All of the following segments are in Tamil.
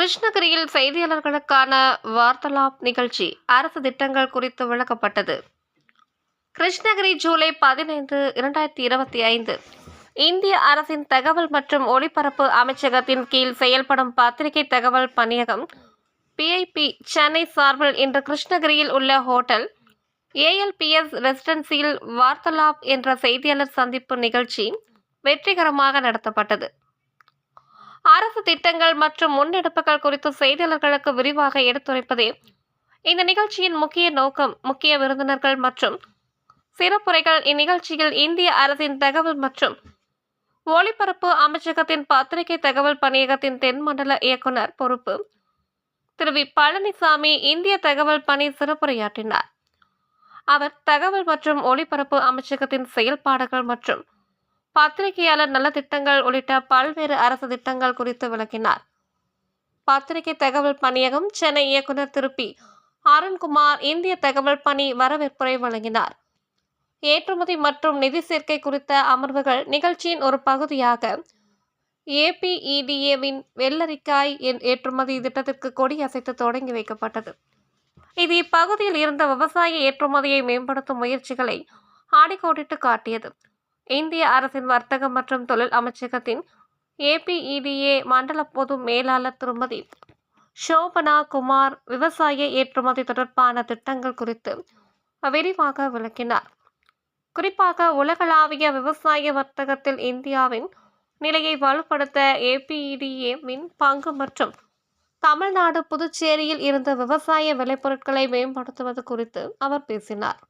கிருஷ்ணகிரியில் செய்தியாளர்களுக்கான வார்த்தலாப் நிகழ்ச்சி. அரசு திட்டங்கள் குறித்து விளக்கப்பட்டது. கிருஷ்ணகிரி ஜூலை பதினைந்து இரண்டாயிரத்தி இருபத்தி ஐந்து. இந்திய அரசின் தகவல் மற்றும் ஒளிபரப்பு அமைச்சகத்தின் கீழ் செயல்படும் பத்திரிகை தகவல் பணியகம் பிஐபி சென்னை சார்பில் இன்று கிருஷ்ணகிரியில் உள்ள ஹோட்டல் ஏஎல்பிஎஸ் ரெசிடென்சியில் வார்த்தலாப் என்ற செய்தியாளர் சந்திப்பு நிகழ்ச்சி வெற்றிகரமாக நடத்தப்பட்டது. அரசு திட்டங்கள் மற்றும் முன்னெடுப்புகள் குறித்து செய்தியாளர்களுக்கு விரிவாக எடுத்துரைப்பதே இந்த நிகழ்ச்சியின் முக்கிய நோக்கம் முக்கிய விருந்தினர்கள் மற்றும் சிறப்புரைகள். இந்நிகழ்ச்சியில் இந்திய அரசின் தகவல் மற்றும் ஒளிபரப்பு அமைச்சகத்தின் பத்திரிகை தகவல் பணியகத்தின் தென்மண்டல இயக்குனர் பொறுப்பு. திரு. வி. பழனிசாமி இந்திய தகவல் பணி சிறப்புரையாற்றினார். அவர் தகவல் மற்றும் ஒளிபரப்பு அமைச்சகத்தின் செயல்பாடுகள் மற்றும் பத்திரிகையாளர் நலத்திட்டங்கள் உள்ளிட்ட பல்வேறு அரசு திட்டங்கள் குறித்து விளக்கினார். பத்திரிகை தகவல் பணியகம் சென்னை இயக்குநர் திருப்பி அருண்குமார் இந்திய தகவல் பணி வரவேற்புரை வழங்கினார். ஏற்றுமதி மற்றும் நிதி சேர்க்கை குறித்த அமர்வுகள் நிகழ்ச்சியின் ஒரு பகுதியாக ஏபிஇடிஏவின் வெள்ளரிக்காய் என் ஏற்றுமதி திட்டத்திற்கு கொடி அசைத்து தொடங்கி வைக்கப்பட்டது. இது இப்பகுதியில் இருந்த விவசாய ஏற்றுமதியை மேம்படுத்தும் முயற்சிகளை ஆடிக்கோடிட்டு காட்டியது. இந்திய அரசின் வர்த்தக மற்றும் தொழில் அமைச்சகத்தின் ஏபிஇடிஏ மண்டல பொது மேலாளர் திருமதி ஷோபனா குமார் விவசாய ஏற்றுமதி தொடர்பான திட்டங்கள் குறித்து விரிவாக விளக்கினார். குறிப்பாக உலகளாவிய விவசாய வர்த்தகத்தில் இந்தியாவின் நிலையை வலுப்படுத்த ஏபிஇடிஏவின் பங்கு மற்றும் தமிழ்நாடு புதுச்சேரியில் இருந்த விவசாய விளைபொருட்களை மேம்படுத்துவது குறித்து அவர் பேசினார்.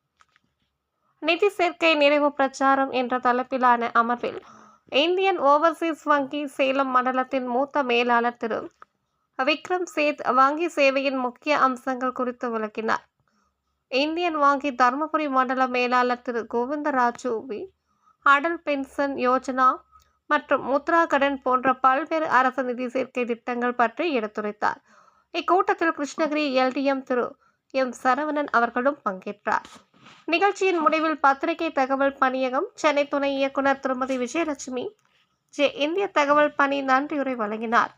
நிதி சேர்க்கை நிறைவு பிரச்சாரம் என்ற தலைப்பிலான அமர்வில் இந்தியன் ஓவர்சீஸ் வங்கி சேலம் மண்டலத்தின் மூத்த மேலாளர் திரு. விக்ரம் சேத் வங்கி சேவையின் முக்கிய அம்சங்கள் குறித்து விளக்கினார். இந்தியன் வங்கி தருமபுரி மண்டல மேலாளர் திரு. கோவிந்தராஜு வி. அடல் பென்ஷன் யோஜனா மற்றும் முத்ரா கடன் போன்ற பல்வேறு அரசு நிதி சேர்க்கை திட்டங்கள் பற்றி எடுத்துரைத்தார். இக்கூட்டத்தில் கிருஷ்ணகிரி எல்டிஎம் திரு. எம் சரவணன் அவர்களும் பங்கேற்றார். நிகழ்ச்சியின் முடிவில் பத்திரிகை தகவல் பணியகம் சென்னை துணை இயக்குனர் திருமதி விஜயலட்சுமி ஜே இந்திய தகவல் பணி நன்றியுரை வழங்கினார்.